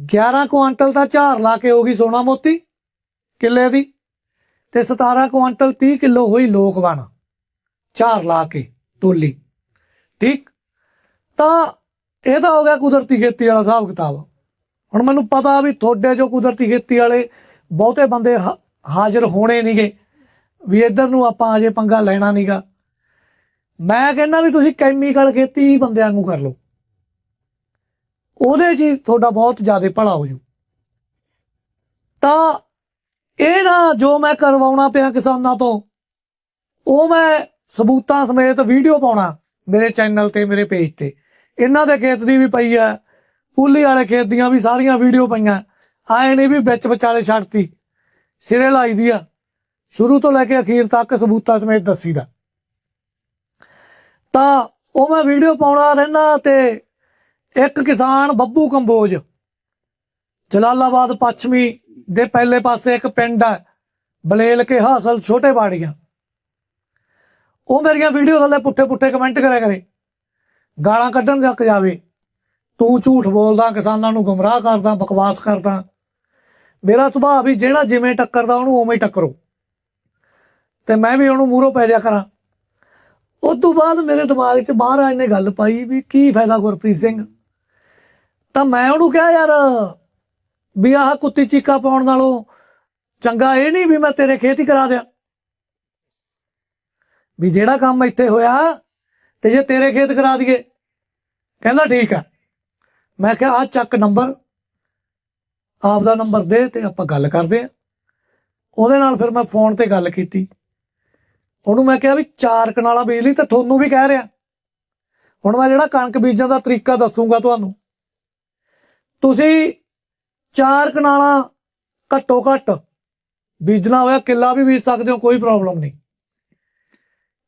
11 ਕੁਆਂਟਲ ਤਾਂ ਝਾਰ ਲਾ ਕੇ ਹੋ ਗਈ ਸੋਨਾ ਮੋਤੀ ਕਿੱਲੇ ਦੀ ਤੇ 17 ਕੁਆਂਟਲ 30 ਕਿਲੋ ਹੋਈ ਲੋਕਵਨ ਝਾਰ ਲਾ ਕੇ ਤੋਲੀ। ਠੀਕ? ਤਾਂ ਇਹਦਾ ਹੋ ਗਿਆ ਕੁਦਰਤੀ ਖੇਤੀ ਵਾਲਾ ਹਿਸਾਬ ਕਿਤਾਬ। ਹੁਣ ਮੈਨੂੰ ਪਤਾ ਵੀ ਤੁਹਾਡੇ ਜੋ ਕੁਦਰਤੀ ਖੇਤੀ ਵਾਲੇ ਬਹੁਤੇ ਬੰਦੇ ਹਾ- ਹਾਜ਼ਰ ਹੋਣੇ ਨਹੀਂਗੇ, ਵੀ ਇੱਧਰ ਨੂੰ ਆਪਾਂ ਅਜੇ ਪੰਗਾ ਲੈਣਾ ਨਹੀਂਗਾ। ਮੈਂ ਕਹਿੰਦਾ ਵੀ ਤੁਸੀਂ ਕੈਮੀਕਲ ਖੇਤੀ ਬੰਦਿਆਂ ਨੂੰ ਕਰ ਲਓ। ਉਹਦੇ 'ਚ ਹੀ ਤੁਹਾਡਾ ਬਹੁਤ ਜ਼ਿਆਦਾ ਭਲਾ ਹੋ ਜੂ। ਤਾਂ ਇਹ ਨਾ ਜੋ ਮੈਂ ਕਰਵਾਉਣਾ ਪਿਆ ਕਿਸਾਨਾਂ ਤੋਂ, ਉਹ ਮੈਂ ਸਬੂਤਾਂ ਸਮੇਤ ਵੀਡੀਓ ਪਾਉਣਾ ਮੇਰੇ ਚੈਨਲ ਤੇ, ਮੇਰੇ ਪੇਜ ਤੇ। ਇਹਨਾਂ ਦੇ ਖੇਤ ਦੀ ਵੀ ਪਈ ਆ, ਪੂਲੀ ਵਾਲੇ ਖੇਤ ਦੀਆਂ ਵੀ ਸਾਰੀਆਂ ਵੀਡੀਓ ਪਈਆਂ। ਆਏ ਨੇ ਵੀ ਵਿੱਚ ਵਿਚਾਲੇ ਛੱਡਤੀ, ਸਿਰੇ ਲਾਈ ਦੀ ਆ। ਸ਼ੁਰੂ ਤੋਂ ਲੈ ਕੇ ਅਖੀਰ ਤੱਕ ਸਬੂਤਾਂ ਸਮੇਤ ਦੱਸੀ ਦਾ। ਤਾਂ ਉਹ ਮੈਂ ਵੀਡੀਓ ਪਾਉਣਾ ਰਹਿਣਾ ਤੇ ਇੱਕ ਕਿਸਾਨ ਬੱਬੂ ਕੰਬੋਜ, ਜਲਾਲਾਬਾਦ ਪੱਛਮੀ ਦੇ ਪਹਿਲੇ ਪਾਸੇ ਇੱਕ ਪਿੰਡ ਹੈ, ਬਲੇਲ ਕੇ ਹਾਸਲ ਛੋਟੇ ਬਾੜੀਆਂ। ਉਹ ਮੇਰੀਆਂ ਵੀਡੀਓ ਥੱਲੇ ਪੁੱਠੇ ਪੁੱਠੇ ਕਮੈਂਟ ਕਰਿਆ ਕਰੇ। ਗਾਲਾਂ ਕੱਢਣ ਤੱਕ ਜਾਵੇ। ਤੂੰ ਝੂਠ ਬੋਲਦਾ, ਕਿਸਾਨਾਂ ਨੂੰ ਗੁੰਮਰਾਹ ਕਰਦਾ, ਬਕਵਾਸ ਕਰਦਾ। ਮੇਰਾ ਸੁਭਾਅ ਵੀ ਜਿਹੜਾ ਜਿਵੇਂ ਟੱਕਰਦਾ, ਉਹਨੂੰ ਉਵੇਂ ਹੀ ਟੱਕਰੋ। ਤੇ ਮੈਂ ਵੀ ਉਹਨੂੰ ਮੂਹਰੋਂ ਪੈ ਜਾ ਕਰਾਂ। ਉਸ ਤੋਂ ਬਾਅਦ ਮੇਰੇ ਦਿਮਾਗ 'ਚ ਮਹਾਰਾਜ ਨੇ ਗੱਲ ਪਾਈ ਵੀ ਕੀ ਫਾਇਦਾ ਗੁਰਪ੍ਰੀਤ ਸਿੰਘ? ਤਾਂ ਮੈਂ ਉਹਨੂੰ ਕਿਹਾ, ਯਾਰ, ਵੀ ਆਹ ਕੁੱਤੀ ਚੀਕਾ ਪਾਉਣ ਨਾਲੋਂ ਚੰਗਾ ਇਹ ਨਹੀਂ ਵੀ ਮੈਂ ਤੇਰੇ ਖੇਤ ਹੀ ਕਰਾ ਦਿਆਂ। ਵੀ ਜਿਹੜਾ ਕੰਮ ਇੱਥੇ ਹੋਇਆ ਤੇ ਜੇ ਤੇਰੇ ਖੇਤ ਕਰਾ ਦਈਏ। ਕਹਿੰਦਾ, ਠੀਕ ਆ। ਮੈਂ ਕਿਹਾ ਆ ਚੱਕ ਨੰਬਰ ਆਪ ਦਾ ਨੰਬਰ ਦੇ ਤੇ ਆਪਾਂ ਗੱਲ ਕਰਦੇ ਆ। ਉਹਦੇ ਨਾਲ ਫਿਰ ਮੈਂ ਫੋਨ ਤੇ ਗੱਲ ਕੀਤੀ। ਉਹਨੂੰ ਮੈਂ ਕਿਹਾ ਵੀ ਚਾਰ ਕਨਾਲਾ ਬਿਜਲੀ ਤੇ ਤੁਹਾਨੂੰ ਵੀ ਕਹਿ ਰਿਹਾ। ਹੁਣ ਮੈਂ ਜਿਹੜਾ ਕਣਕ ਬੀਜਣ ਦਾ ਤਰੀਕਾ ਦੱਸੂਗਾ ਤੁਹਾਨੂੰ ਤੁਸੀਂ ਚਾਰ ਕਨਾਲਾ ਘੱਟੋ ਘੱਟ ਬੀਜਣਾ ਹੋਇਆ, ਕਿੱਲਾ ਵੀ ਬੀਜ ਸਕਦੇ ਹੋ, ਕੋਈ ਪ੍ਰੋਬਲਮ ਨਹੀਂ।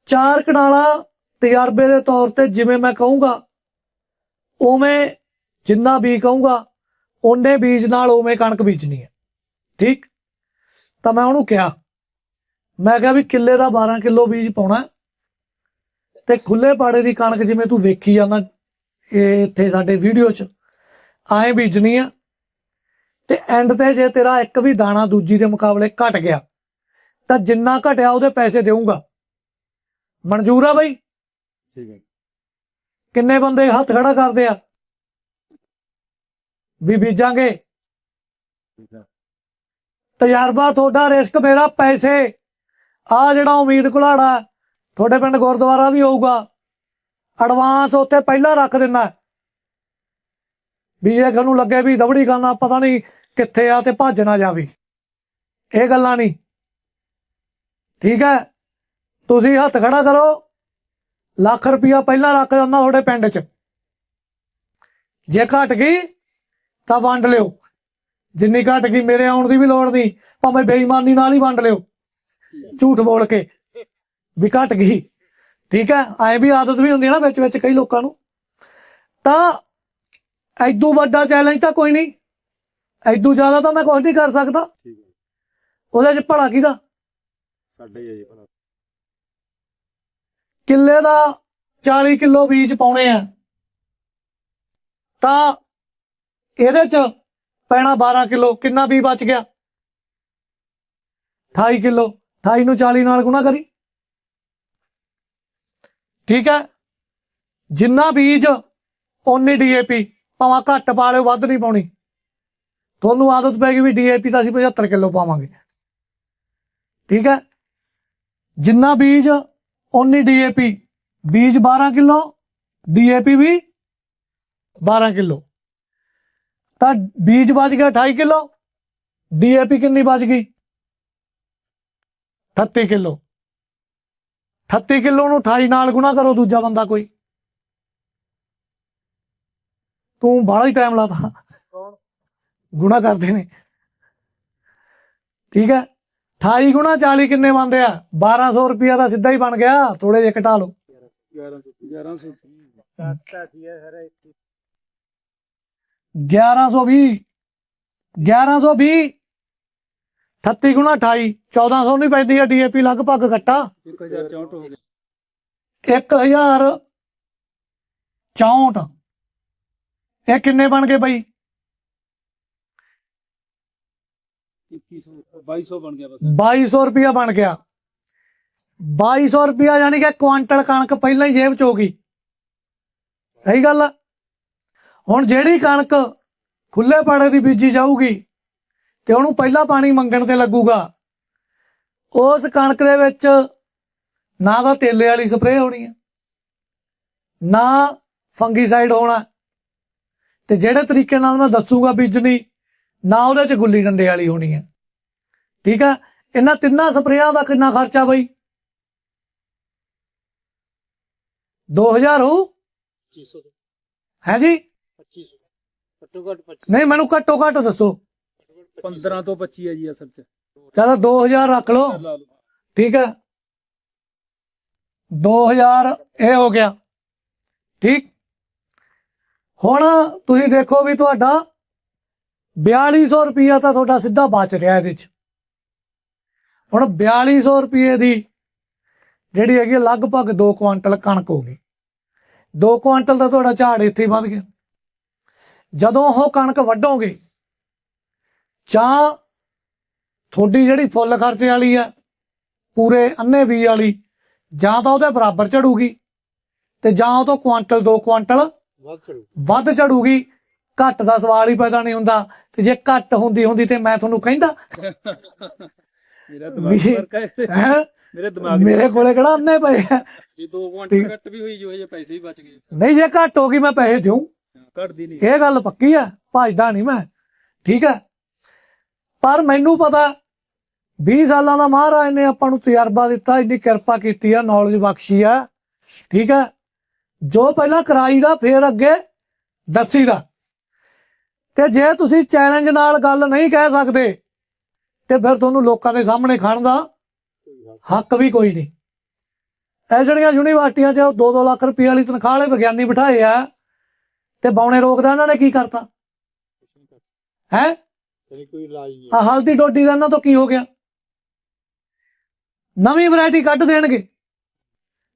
ਚਾਰ ਕਨਾਲਾ ਤਜਰਬੇ ਦੇ ਤੌਰ ਤੇ ਜਿਵੇਂ ਮੈਂ ਕਹੂੰਗਾ, ਉਵੇਂ ਜਿੰਨਾ ਵੀ ਕਹੂੰਗਾ ਉਹਨੇ ਬੀਜ ਨਾਲ ਉਵੇਂ ਕਣਕ ਬੀਜਣੀ ਹੈ। ਠੀਕ? ਤਾਂ ਮੈਂ ਉਹਨੂੰ ਕਿਹਾ, ਮੈਂ ਕਿਹਾ ਵੀ ਕਿੱਲੇ ਦਾ 12 ਕਿਲੋ ਬੀਜ ਪਾਉਣਾ ਤੇ ਖੁੱਲੇ ਪਾੜੇ ਦੀ ਕਣਕ ਜਿਵੇਂ ਤੂੰ ਵੇਖੀ ਜਾਂਦਾ, ਇਹ ਇੱਥੇ ਸਾਡੇ ਵੀਡੀਓ 'ਚ ਆਏ ਬੀਜਣੀ ਆ। ਤੇ ਐਂਡ ਤੇ ਜੇ ਤੇਰਾ ਇੱਕ ਵੀ ਦਾਣਾ ਦੂਜੀ ਦੇ ਮੁਕਾਬਲੇ ਘਟ ਗਿਆ ਤਾਂ ਜਿੰਨਾ ਘਟਿਆ ਉਹਦੇ ਪੈਸੇ ਦੇਊਂਗਾ। ਮਨਜ਼ੂਰ ਆ ਬਈ? ਠੀਕ ਹੈ ਕਿੰਨੇ ਬੰਦੇ ਹੱਥ ਖੜਾ ਕਰਦੇ ਆ? ਵੀ ਬੀਜਾਂਗੇ। ਤਜਰਬਾ ਤੁਹਾਡਾ ਰਿਸਕ ਮੇਰਾ ਪੈਸੇ। ਆ ਜਿਹੜਾ ਉਮੀਦ ਘੁਲਾੜਾ ਤੁਹਾਡੇ ਪਿੰਡ ਗੁਰਦੁਆਰਾ ਵੀ ਹੋਊਗਾ। ਐਡਵਾਂਸ ਉੱਥੇ ਪਹਿਲਾਂ ਰੱਖ ਦਿੰਨਾ ਵੀ ਜੇ ਤੁਹਾਨੂੰ ਲੱਗੇ ਵੀ ਦਵੜੀ ਕਰਨਾ, ਪਤਾ ਨਹੀਂ ਕਿੱਥੇ ਆ ਤੇ ਭੱਜ ਨਾ ਜਾਵੇ। ਇਹ ਗੱਲਾਂ ਨਹੀਂ। ਠੀਕ ਹੈ? ਤੁਸੀਂ ਹੱਥ ਖੜਾ ਕਰੋ। ਲੱਖ ਰੁਪਇਆ ਪਹਿਲਾਂ ਰੱਖ ਦਿੰਦਾ ਤੁਹਾਡੇ ਪਿੰਡ 'ਚ। ਜੇ ਘਟ ਗਈ, ਤਾਂ ਵੰਡ ਲਿਓ। ਜਿੰਨੀ ਘਟ ਗਈ, ਮੇਰੇ ਆਉਣ ਦੀ ਵੀ ਲੋੜ ਨਹੀਂ। ਭਾਵੇਂ ਬੇਈਮਾਨੀ ਨਾਲ ਹੀ ਵੰਡ ਲਿਓ। ਝੂਠ ਬੋਲ ਕੇ। ਵੀ ਘਟ ਗਈ। ਠੀਕ ਹੈ? ਐ ਵੀ ਆਦਤ ਵੀ ਹੁੰਦੀ ਹੈ ਨਾ ਵਿੱਚ ਵਿੱਚ ਕਈ ਲੋਕਾਂ ਨੂੰ। ਤਾਂ ਐਦੂ ਵੱਡਾ ਚੈਲੰਜ ਤਾਂ ਕੋਈ ਨਹੀਂ। ਐਦੂ ਜ਼ਿਆਦਾ ਤਾਂ ਮੈਂ ਕੁਝ ਨਹੀਂ ਕਰ ਸਕਦਾ। ਠੀਕ ਹੈ। ਉਹਦੇ 'ਚ ਭਲਾ ਕਿਹਦਾ? ਸਾਡੇ ਹੀ ਹੈ ਜੀ ਭਲਾ। ਕਿੱਲੇ ਦਾ 40 ਕਿਲੋ ਬੀਜ ਪਾਉਣੇ ਆ। ਤਾਂ ਇਹਦੇ 'ਚ ਪੈਣਾ 12 ਕਿਲੋ। ਕਿੰਨਾ ਬੀਜ ਬਚ ਗਿਆ? 28 ਕਿਲੋ। 28 ਨੂੰ 40 ਨਾਲ ਗੁਣਾ ਕਰੀ। ਠੀਕ ਹੈ। ਜਿੰਨਾ ਬੀਜ ਓਨੀ ਡੀਏਪੀ ਭਾਵੇਂ ਘੱਟ ਪਾ ਲਿਓ, ਵੱਧ ਨਹੀਂ ਪਾਉਣੀ। ਤੁਹਾਨੂੰ ਆਦਤ ਪੈ ਗਈ ਵੀ ਡੀਏਪੀ ਤਾਂ ਅਸੀਂ 75 ਕਿਲੋ ਪਾਵਾਂਗੇ। ਠੀਕ ਹੈ? ਜਿੰਨਾ ਬੀਜ, ਓਨੀ ਡੀਏਪੀ ਬੀਜ 12 ਕਿਲੋ ਡੀਏਪੀ ਵੀ 12 ਕਿਲੋ। ਤਾਂ ਬੀਜ ਬਚ ਗਿਆ 28 ਕਿਲੋ ਡੀਏਪੀ ਕਿੰਨੀ ਬਚ ਗਈ? 38 ਕਿਲੋ। 38 ਕਿਲੋ ਨੂੰ 28 ਨਾਲ ਗੁਣਾ ਕਰੋ, ਦੂਜਾ ਬੰਦਾ ਕੋਈ। ਤੂੰ ਬਾਹਲਾ ਹੀ ਟਾਈਮ ਲਾਤਾ। ਕੌਣ? ਗੁਣਾ ਕਰਦੇ ਨੇ। ਠੀਕ ਹੈ? 28 ਗੁਣਾ 40 ਕਿੰਨੇ ਬਣਦੇ ਆ? 1200 ਰੁਪਿਆ ਤਾਂ ਸਿੱਧਾ ਹੀ ਬਣ ਗਿਆ। ਥੋੜੇ ਜਿਹਾ ਘਟਾ ਲਓ। 1100 ਸਸਤਾ ਸੀ ਇਹ ਸਰ 1120 1120 38 ਗੁਣਾ 28 1400 ਨਹੀਂ ਪੈਂਦੀ ਹੈ ਡੀਏਪੀ ਲਗਭਗ ਘਟਾ। 1064 ਹੋ ਗਿਆ। 1064 ਇਹ ਕਿੰਨੇ ਬਣ ਗਏ ਬਈ? 2100 2200 ਬਣ ਗਿਆ ਬਸ। 2200 ਰੁਪਿਆ ਬਣ ਗਿਆ। 2200 ਰੁਪਿਆ ਯਾਨੀ ਕਿ ਕੁਆਂਟਲ ਕਣਕ ਪਹਿਲਾਂ ਹੀ ਜੇਬ ਚ ਹੋ ਗਈ। ਸਹੀ ਗੱਲ ਹੁਣ ਜਿਹੜੀ ਕਣਕ ਖੁੱਲੇ ਪਾੜੇ ਦੀ ਬੀਜੀ ਜਾਊਗੀ ਤੇ ਉਹਨੂੰ ਪਹਿਲਾਂ ਪਾਣੀ ਮੰਗਣ ਤੇ ਲੱਗੂਗਾ ਉਸ ਕਣਕ ਦੇ ਵਿੱਚ ਨਾ ਤਾਂ ਤੇਲੇ ਵਾਲੀ ਸਪਰੇਅ ਹੋਣੀ ਹੈ ਨਾ ਫੰਗੀਸਾਈਡ ਹੋਣਾ ਤੇ ਜਿਹੜੇ ਤਰੀਕੇ ਨਾਲ ਮੈਂ ਦੱਸੂਗਾ ਬੀਜਣੀ ਨਾ ਉਹਦੇ ਚ ਗੁੱਲੀ ਡੰਡੇ ਵਾਲੀ ਹੋਣੀ ਹੈ। ਠੀਕ ਹੈ ਇਹਨਾਂ ਤਿੰਨਾਂ ਸਪਰੇਆਂ ਦਾ ਕਿੰਨਾ ਖਰਚਾ ਬਈ? 2000 ਹੋ 2500 ਹੈ ਜੀ? 2500 ਘੱਟੋ ਘੱਟ 25 ਨਹੀਂ ਮੈਨੂੰ ਘੱਟੋ ਘੱਟ ਦੱਸੋ। 15 ਤੋਂ 25 ਹੈ ਜੀ ਅਸਲ ਚ। ਕਹਿੰਦਾ 2000 ਰੱਖ ਲਓ। ਠੀਕ ਹੈ 2000 ਇਹ ਹੋ ਗਿਆ। ਠੀਕ? ਹੁਣ ਤੁਸੀਂ ਦੇਖੋ ਵੀ ਤੁਹਾਡਾ 4200 ਰੁਪਿਆ ਤਾਂ ਤੁਹਾਡਾ ਸਿੱਧਾ ਬਚ ਰਿਹਾ ਇਹਦੇ ਚ। ਹੁਣ 4200 ਰੁਪਏ ਦੀ ਜਿਹੜੀ ਹੈਗੀ ਲਗਭਗ 2 ਕੁਆਂਟਲ ਕਣਕ ਹੋ ਗਈ। 2 ਕੁਆਂਟਲ ਦਾ ਤੁਹਾਡਾ ਝਾੜ ਇੱਥੇ ਵੱਧ ਗਿਆ। ਜਦੋਂ ਉਹ ਕਣਕ ਵੱਢੋਗੇ, ਜਾਂ ਤੁਹਾਡੀ ਜਿਹੜੀ ਫੁੱਲ ਖਰਚੇ ਵਾਲੀ ਆ, ਪੂਰੇ ਅੰਨੇ ਵੀ ਵਾਲੀ, ਜਾਂ ਤਾਂ ਉਹਦੇ ਬਰਾਬਰ ਚੜੂਗੀ, ਤੇ ਜਾਂ ਉਹ ਤੋਂ ਕੁਆਂਟਲ 2 ਕੁਆਂਟਲ ਵੱਧ ਚੜੂ। ਵੱਧ ਝੜੂਗੀ ਘੱਟ ਦਾ ਸਵਾਲ ਹੀ ਪੈਦਾ ਨਹੀਂ ਹੁੰਦਾ। ਤੇ ਜੇ ਘੱਟ ਹੁੰਦੀ ਹੁੰਦੀ ਤੇ ਮੈਂ ਤੁਹਾਨੂੰ ਕਹਿੰਦਾ। ਮੇਰਾ ਦਿਮਾਗ ਵੀ- ਵਰਕ ਹੈ ਹੈ? ਮੇਰੇ ਦਿਮਾਗ ਮੇਰੇ ਕੋਲੇ ਕਿਹੜਾ ਅੰਨੇ ਪਏ ਆ? ਜੇ 2 ਕੁਆਂਟਲ ਘੱਟ ਵੀ ਹੋਈ ਜੋ ਜੇ ਪੈਸੇ ਵੀ ਬਚ ਗਏ। ਨਹੀਂ ਜੇ ਘੱਟ ਹੋ ਗਈ ਮੈਂ ਪੈਸੇ ਦਿਉ। ਘਟਦੀ ਨਹੀਂ। ਇਹ ਗੱਲ ਪੱਕੀ ਆ। ਭਜਦਾ ਨਹੀਂ ਮੈਂ। ਠੀਕ ਹੈ ਪਰ ਮੈਨੂੰ ਪਤਾ 20 ਸਾਲਾਂ ਦਾ ਮਹਾਰਾਜ ਨੇ ਆਪਾਂ ਨੂੰ ਤਜਰਬਾ ਦਿੱਤਾ। ਇੰਨੀ ਕਿਰਪਾ ਕੀਤੀ ਆ ਨੌਲੇਜ ਬਖਸ਼ੀ ਆ। ਠੀਕ ਹੈ ਜੋ ਪਹਿਲਾਂ ਕਰਾਈ ਦਾ ਫੇਰ ਅੱਗੇ ਦੱਸੀ ਦਾ ਤੇ ਜੇ ਤੁਸੀਂ ਚੈਲੰਜ ਨਾਲ ਗੱਲ ਨਹੀਂ ਕਹਿ ਸਕਦੇ ਤੇ ਫਿਰ ਤੁਹਾਨੂੰ ਲੋਕਾਂ ਦੇ ਸਾਹਮਣੇ ਖੜਨ ਦਾ ਹੱਕ ਵੀ ਕੋਈ ਨਹੀਂ। ਇਹ ਜਿਹੜੀਆਂ ਯੂਨੀਵਰਸਿਟੀਆਂ 'ਚ 2-2 ਲੱਖ ਰੁਪਏ ਵਾਲੀ ਤਨਖਾਹ ਵਾਲੇ ਵਿਗਿਆਨੀ ਬਿਠਾਏ ਆ ਤੇ ਬੌਣੇ ਰੋਕਦਾ ਇਹਨਾਂ ਨੇ ਕੀ ਕਰਤਾ? ਹੈ? ਕੋਈ ਇਲਾਜ ਨਹੀਂ ਆ ਹਲਦੀ ਡੋਡੀ ਦਾ ਇਹਨਾਂ ਤੋਂ ਕੀ ਹੋ ਗਿਆ? ਨਵੀਂ ਵੈਰਾਈਟੀ ਕੱਢ ਦੇਣਗੇ।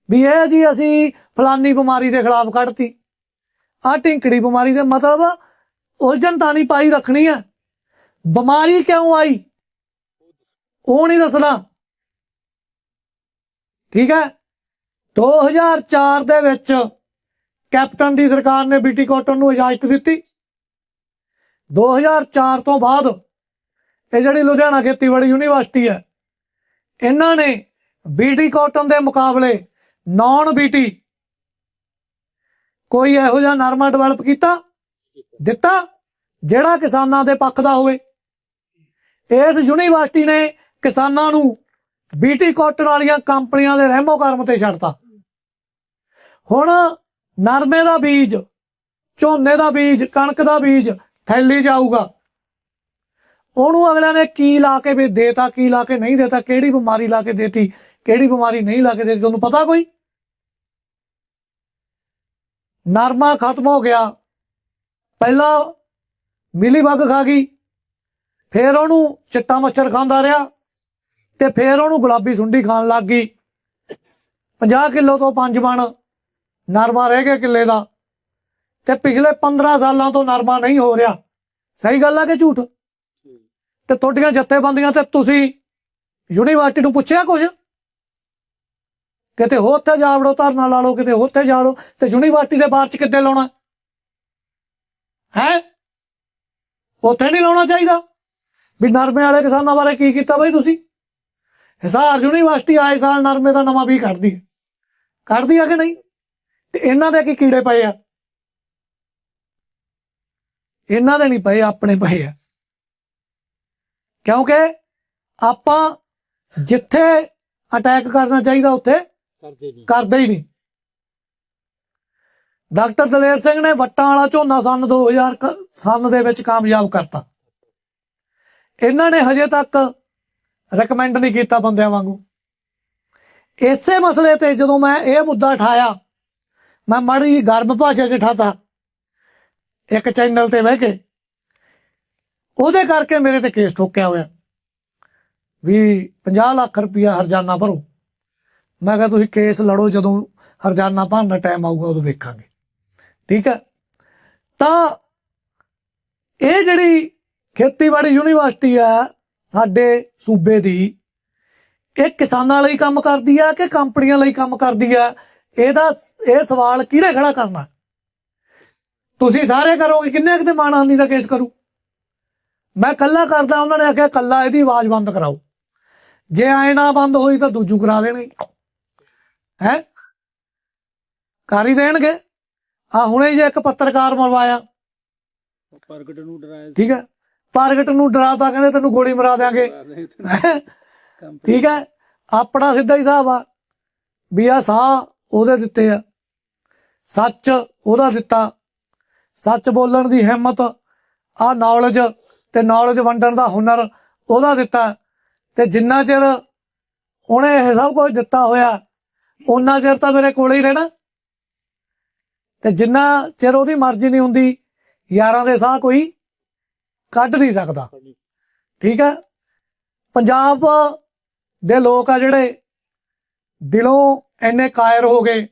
ਵੀ ਇਹ ਜੀ ਅਸੀਂ ਫਲਾਨੀ ਬਿਮਾਰੀ ਦੇ ਖਿਲਾਫ ਕੱਢਤੀ। ਆ ਢਿੰਕੜੀ ਬਿਮਾਰੀ ਦੇ ਮਤਲਬ ਉਲਝਣ ਤਾਣੀ ਪਾਈ ਰੱਖਣੀ ਹੈ ਬਿਮਾਰੀ ਕਿਉਂ ਆਈ? ਉਹ ਨਹੀਂ ਦੱਸਣਾ। ਠੀਕ ਹੈ? 2004 ਦੇ ਵਿੱਚ ਕੈਪਟਨ ਦੀ ਸਰਕਾਰ ਨੇ ਬੀਟੀ ਕਾਟਨ ਨੂੰ ਇਜਾਜ਼ਤ ਦਿੱਤੀ। 2004 ਤੋਂ ਬਾਅਦ ਇਹ ਜਿਹੜੀ ਲੁਧਿਆਣਾ ਖੇਤੀਬਾੜੀ ਯੂਨੀਵਰਸਿਟੀ ਹੈ, ਇਹਨਾਂ ਨੇ ਬੀਟੀ ਕਾਟਨ ਦੇ ਮੁਕਾਬਲੇ ਨਾਨ ਬੀਟੀ। ਕੋਈ ਇਹੋ ਜਿਹਾ ਨਰਮਾ ਡਿਵੈਲਪ ਕੀਤਾ? ਦਿੱਤਾ? ਜਿਹੜਾ ਕਿਸਾਨਾਂ ਦੇ ਪੱਖ ਦਾ ਹੋਵੇ। ਇਸ ਯੂਨੀਵਰਸਿਟੀ ਨੇ ਕਿਸਾਨਾਂ ਨੂੰ ਬੀਟੀ ਕਾਟਨ ਵਾਲੀਆਂ ਕੰਪਨੀਆਂ ਦੇ ਰਹਿਮੋ ਕਰਮ ਤੇ ਛੱਡਤਾ। ਹੁਣ ਨਰਮੇ ਦਾ ਬੀਜ, ਝੋਨੇ ਦਾ ਬੀਜ, ਕਣਕ ਦਾ ਬੀਜ ਥੈਲੀ ਜਾਊਗਾ ਉਹਨੂੰ ਅਗਲਿਆਂ ਨੇ ਕੀ ਲਾ ਕੇ ਵੀ ਦੇਤਾ, ਕੀ ਲਾ ਕੇ ਨਹੀਂ ਦੇਤਾ, ਕਿਹੜੀ ਬਿਮਾਰੀ ਲਾ ਕੇ ਦੇਤੀ, ਕਿਹੜੀ ਬਿਮਾਰੀ ਨਹੀਂ ਲਾ ਕੇ ਦੇਤੀ, ਤੁਹਾਨੂੰ ਪਤਾ ਕੋਈ? ਨਰਮਾ ਖਤਮ ਹੋ ਗਿਆ। ਪਹਿਲਾਂ ਮਿਲੀ ਬੱਗ ਖਾ ਗਈ ਫੇਰ ਉਹਨੂੰ ਚਿੱਟਾ ਮੱਛਰ ਖਾਂਦਾ ਰਿਹਾ ਤੇ ਫੇਰ ਉਹਨੂੰ ਗੁਲਾਬੀ ਸੁੰਡੀ ਖਾਣ ਲੱਗ ਗਈ। 50 ਕਿਲੋ ਤੋਂ 5 ਮਣ ਨਰਮਾ ਰਹਿ ਗਿਆ ਕਿੱਲੇ ਦਾ। ਤੇ ਪਿਛਲੇ 15 ਸਾਲਾਂ ਤੋਂ ਨਰਮਾ ਨਹੀਂ ਹੋ ਰਿਹਾ। ਸਹੀ ਗੱਲ ਆ ਕਿ ਝੂਠ? ਤੇ ਤੁਹਾਡੀਆਂ ਜੱਥੇਬੰਦੀਆਂ ਤੇ ਤੁਸੀਂ ਯੂਨੀਵਰਸਿਟੀ ਨੂੰ ਪੁੱਛਿਆ ਕੁਝ ਕਿਤੇ ਹੋਰ ਤੇ ਜਾ ਵੜੋ ਧਰਨਾ ਲਾ ਲਓ, ਕਿਤੇ ਹੋਰ ਤੇ ਜਾ ਲਓ ਤੇ ਯੂਨੀਵਰਸਿਟੀ ਦੇ ਬਾਹਰ ਚ ਕਿੱਦੇ ਲਾਉਣਾ? ਹੈ? ਉੱਥੇ ਨਹੀਂ ਲਾਉਣਾ ਚਾਹੀਦਾ। ਵੀ ਨਰਮੇ ਵਾਲੇ ਕਿਸਾਨਾਂ ਬਾਰੇ ਕੀ ਕੀਤਾ ਬਈ ਤੁਸੀਂ? ਹਿਸਾਰ ਯੂਨੀਵਰਸਿਟੀ ਆਏ ਸਾਲ ਨਰਮੇ ਦਾ ਨਵਾਂ ਵੀ ਕੱਢਦੀ ਹੈ। ਕੱਢਦੀ ਆ ਕਿ ਨਹੀਂ? ਤੇ ਇਹਨਾਂ ਦੇ ਕੀ ਕੀੜੇ ਪਏ ਆ? ਇਹਨਾਂ ਦੇ ਨਹੀਂ ਪਏ, ਆਪਣੇ ਪਏ ਆ। ਕਿਉਂਕਿ ਆਪਾਂ ਜਿੱਥੇ ਅਟੈਕ ਕਰਨਾ ਚਾਹੀਦਾ ਉੱਥੇ ਕਰਦੇ ਹੀ ਨਹੀਂ। ਡਾਕਟਰ ਦਲੇਰ ਸਿੰਘ ਨੇ ਵੱਟਾਂ ਵਾਲਾ ਝੋਨਾ ਸਨ 2000 ਕ- ਦੇ ਵਿੱਚ ਕਾਮਯਾਬ ਕਰਤਾ। ਇਹਨਾਂ ਨੇ ਹਜੇ ਤੱਕ ਰეკਮੈਂਡ ਨਹੀਂ ਕੀਤਾ ਬੰਦਿਆਂ ਵਾਂਗੂ। ਇਸੇ ਮਸਲੇ ਤੇ ਜਦੋਂ ਮੈਂ ਇਹ ਮੁੱਦਾ ਉਠਾਇਆ, ਮੈਂ ਮਾੜੀ ਜਿਹੀ ਗਰਮ ਭਾਸ਼ਾ 'ਚ ਠਾਤਾ ਇੱਕ ਚੈਨਲ ਤੇ ਬਹਿ ਕੇ, ਉਹਦੇ ਕਰਕੇ ਮੇਰੇ ਤੇ ਕੇਸ ਠੋਕਿਆ ਹੋਇਆ ਵੀ 50 ਲੱਖ ਰੁਪਇਆ ਹਰਜਾਨਾ ਭਰੋ। ਮੈਂ ਕਿਹਾ ਤੁਸੀਂ ਕੇਸ ਲੜੋ ਜਦੋਂ ਹਰਜਾਨਾ ਭਰਨ ਦਾ ਟਾਈਮ ਆਊਗਾ, ਉਦੋਂ ਵੇਖਾਂਗੇ। ਠੀਕ ਹੈ? ਤਾਂ ਇਹ ਜਿਹੜੀ ਖੇਤੀਬਾੜੀ ਯੂਨੀਵਰਸਿਟੀ ਆ ਸਾਡੇ ਸੂਬੇ ਦੀ, ਇਹ ਕਿਸਾਨਾਂ ਲਈ ਕੰਮ ਕਰਦੀ ਆ ਕਿ ਕੰਪਨੀਆਂ ਲਈ ਕੰਮ ਕਰਦੀ ਆ? ਇਹਦਾ, ਇਹ ਸਵਾਲ ਕਿਹਨੇ ਖੜਾ ਕਰਨਾ? ਤੁਸੀਂ ਸਾਰੇ ਕਰੋਗੇ, ਕਿੰਨੇ ਕਿਤੇ ਮਾਣਹਾਨੀ ਦਾ ਕੇਸ ਕਰੂ? ਮੈਂ ਕੱਲਾ ਕਰਦਾ, ਉਹਨਾਂ ਨੇ ਆਖਿਆ ਕੱਲਾ ਇਹਦੀ ਆਵਾਜ਼ ਬੰਦ ਕਰਾਓ। ਜੇ ਐ ਨਾ ਬੰਦ ਹੋਈ ਤਾਂ ਦੂਜੂ ਕਰਾ ਦੇਣਗੇ ਹੈ? ਕਰ ਹੀ ਦੇਣਗੇ। ਆ ਹੁਣੇ ਜੇ ਇੱਕ ਪੱਤਰਕਾਰ ਮਰਵਾਇਆ। ਪ੍ਰਗਟ ਨੂੰ ਡਰਾਇਆ ਠੀਕ ਹੈ? ਪ੍ਰਗਟ ਨੂੰ ਡਰਾਤਾ ਕਹਿੰਦੇ ਤੈਨੂੰ ਗੋਲੀ ਮਰਾ ਦਿਆਂਗੇ। ਹੈਂ? ਠੀਕ ਹੈ? ਆਪਣਾ ਸਿੱਧਾ ਹੀ ਹਿਸਾਬ ਆ। ਵੀ ਆ ਸਾਹ ਉਹਦੇ ਦਿੱਤੇ ਆ। ਸੱਚ ਉਹਦਾ ਦਿੱਤਾ। ਸੱਚ ਬੋਲਣ ਦੀ ਹਿੰਮਤ ਆ ਨੌਲੇਜ ਤੇ ਨੌਲੇਜ ਵੰਡਣ ਦਾ ਹੁਨਰ ਉਹਦਾ ਦਿੱਤਾ। ਤੇ ਜਿੰਨਾ ਚਿਰ ਉਹਨੇ ਇਹ ਸਭ ਕੁਝ ਦਿੱਤਾ ਹੋਇਆ ਉਹਨਾਂ ਚਿਰ ਤਾਂ ਮੇਰੇ ਕੋਲੇ ਹੀ ਰਹਿਣਾ। ਤੇ ਜਿੰਨਾ ਚਿਰ ਉਹਦੀ ਮਰਜ਼ੀ ਨਹੀਂ ਹੁੰਦੀ ਯਾਰਾਂ ਦੇ ਸਾਹ ਕੋਈ ਕੱਢ ਨਹੀਂ ਸਕਦਾ। ਠੀਕ ਹੈ ਪੰਜਾਬ ਦੇ ਲੋਕ ਆ ਜਿਹੜੇ ਦਿਲੋਂ ਇੰਨੇ ਕਾਇਰ ਹੋ ਗਏ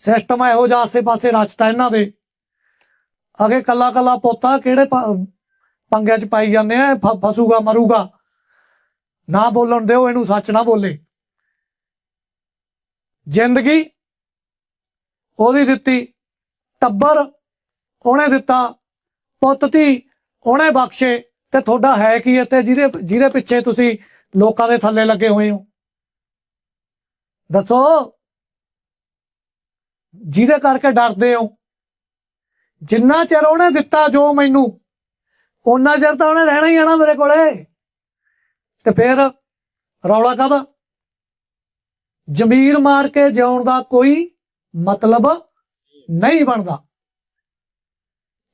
ਸਿਸਟਮ ਇਹੋ ਜਿਹਾ ਆਸੇ-ਪਾਸੇ ਰਚਤਾ ਇਹਨਾਂ ਦੇ। ਅਗੇ ਕੱਲਾ ਕੱਲਾ ਪੋਤਾ ਕਿਹੜੇ ਪੰਗਿਆਂ 'ਚ ਪਾਈ ਜਾਂਦੇ ਆ ਫਸੂਗਾ ਮਰੂਗਾ। ਨਾ ਬੋਲਣ ਦਿਓ ਇਹਨੂੰ ਸੱਚ ਨਾ ਬੋਲੇ। ਜ਼ਿੰਦਗੀ, ਉਹਦੀ ਦਿੱਤੀ ਟੱਬਰ, ਉਹਨੇ ਦਿੱਤਾ ਪੁੱਤ, ਧੀ, ਉਹਨੇ ਬਖਸ਼ੇ ਤੇ ਤੁਹਾਡਾ ਹੈ ਕੀ ਇੱਥੇ ਜਿਹਦੇ ਜਿਹਦੇ ਪਿੱਛੇ ਤੁਸੀਂ ਲੋਕਾਂ ਦੇ ਥੱਲੇ ਲੱਗੇ ਹੋਏ ਹੋ? ਦੱਸੋ। ਜਿਹਦੇ ਕਰਕੇ ਡਰਦੇ ਹੋ? ਜਿੰਨਾ ਚਿਰ ਉਹਨੇ ਦਿੱਤਾ ਜੋ ਮੈਨੂੰ ਉਹਨਾਂ ਚਿਰ ਤਾਂ ਉਹਨੇ ਰਹਿਣਾ ਹੀ ਆਣਾ ਮੇਰੇ ਕੋਲੇ। ਤੇ ਫਿਰ ਰੌਲਾ ਕਾਦਾ ਜ਼ਮੀਰ ਮਾਰ ਕੇ ਜਿਉਣ ਦਾ ਕੋਈ ਮਤਲਬ ਨਹੀਂ ਬਣਦਾ।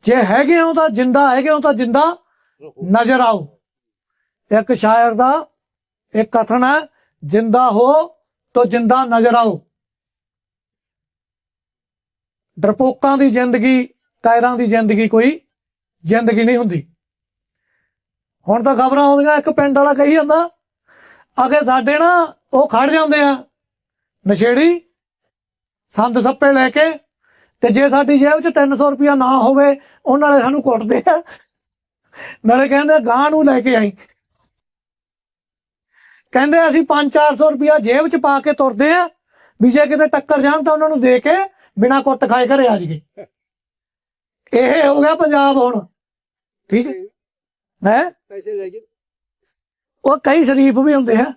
ਜੇ ਹੈਗੇ ਹੋ ਤਾਂ ਜਿੰਦਾ, ਹੈਗੇ ਹੋ ਤਾਂ ਜਿੰਦਾ ਨਜ਼ਰ ਆਓ। ਇੱਕ ਸ਼ਾਇਰ ਦਾ ਇੱਕ ਕਥਨ ਹੈ, ਜਿੰਦਾ ਹੋ ਤਾਂ ਜਿੰਦਾ ਨਜ਼ਰ ਆਓ। ਡਰਪੋਕਾਂ ਦੀ ਜ਼ਿੰਦਗੀ, ਕਾਇਰਾਂ ਦੀ ਜ਼ਿੰਦਗੀ ਕੋਈ ਜ਼ਿੰਦਗੀ ਨਹੀਂ ਹੁੰਦੀ। ਹੁਣ ਤਾਂ ਖਬਰਾਂ ਆਉਂਦੀਆਂ, ਇੱਕ ਪਿੰਡ ਵਾਲਾ ਕਹੀ ਜਾਂਦਾ, ਅਗੇ ਸਾਡੇ ਨਾ ਉਹ ਖੜ ਜਾਂਦੇ ਆ। ਨਸ਼ੇੜੀ? ਸੰਦ ਸੱਪੇ ਲੈ ਕੇ? ਤੇ ਜੇ ਸਾਡੀ ਜੇਬ 'ਚ 300 ਰੁਪਇਆ ਨਾ ਹੋਵੇ ਉਹ ਨਾਲੇ ਸਾਨੂੰ ਕੁੱਟਦੇ ਆ। ਨਾਲੇ ਕਹਿੰਦੇ ਗਾਂ ਨੂੰ ਲੈ ਕੇ ਆਈ। ਕਹਿੰਦੇ ਅਸੀਂ 5-400 ਰੁਪਇਆ ਜੇਬ 'ਚ ਪਾ ਕੇ ਤੁਰਦੇ ਆ। ਵੀ ਜੇ ਕਿਤੇ ਟੱਕਰ ਜਾਣ ਤਾਂ ਉਹਨਾਂ ਨੂੰ ਦੇ ਕੇ ਬਿਨਾ ਕੁੱਟ ਖਾਏ ਘਰੇ ਆ ਜਾਈਏ। ਇਹ ਹੋ ਗਿਆ ਪੰਜਾਬ ਹੁਣ। ਠੀਕ ਹੈ? ਹੈ? ਪੈਸੇ ਲੈ ਕੇ। ਉਹ ਕਈ ਸ਼ਰੀਫ ਵੀ ਹੁੰਦੇ ਆ।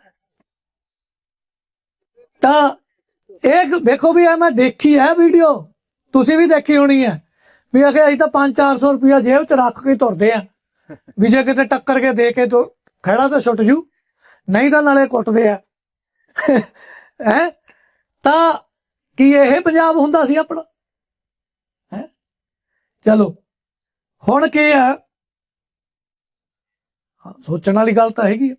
ਤਾਂ ਇਹ ਵੇਖੋ ਵੀ ਇਹ ਮੈਂ ਦੇਖੀ ਹੈ ਵੀਡੀਓ। ਤੁਸੀਂ ਵੀ ਦੇਖੀ ਹੋਣੀ ਹੈ। ਵੀ ਅਖੇ ਅਸੀਂ ਤਾਂ 5-400 ਰੁਪਇਆ ਜੇਬ 'ਚ ਰੱਖ ਕੇ ਤੁਰਦੇ ਆ ਵੀ ਜੇ ਕਿਤੇ ਟੱਕਰ ਕੇ ਦੇ ਕੇ ਤੋ ਖੜਾ ਤਾਂ ਛੁੱਟ ਜੂ। ਨਹੀਂ ਤਾਂ ਨਾਲੇ ਕੁੱਟਦੇ ਆ। ਹੈ? ਤਾਂ ਕੀ ਇਹ ਪੰਜਾਬ ਹੁੰਦਾ ਸੀ ਆਪਣਾ? ਹੈ? ਚਲੋ। ਹੁਣ ਕੀ ਆ ਸੋਚਣ ਵਾਲੀ ਗੱਲ ਤਾਂ ਹੈਗੀ ਆ।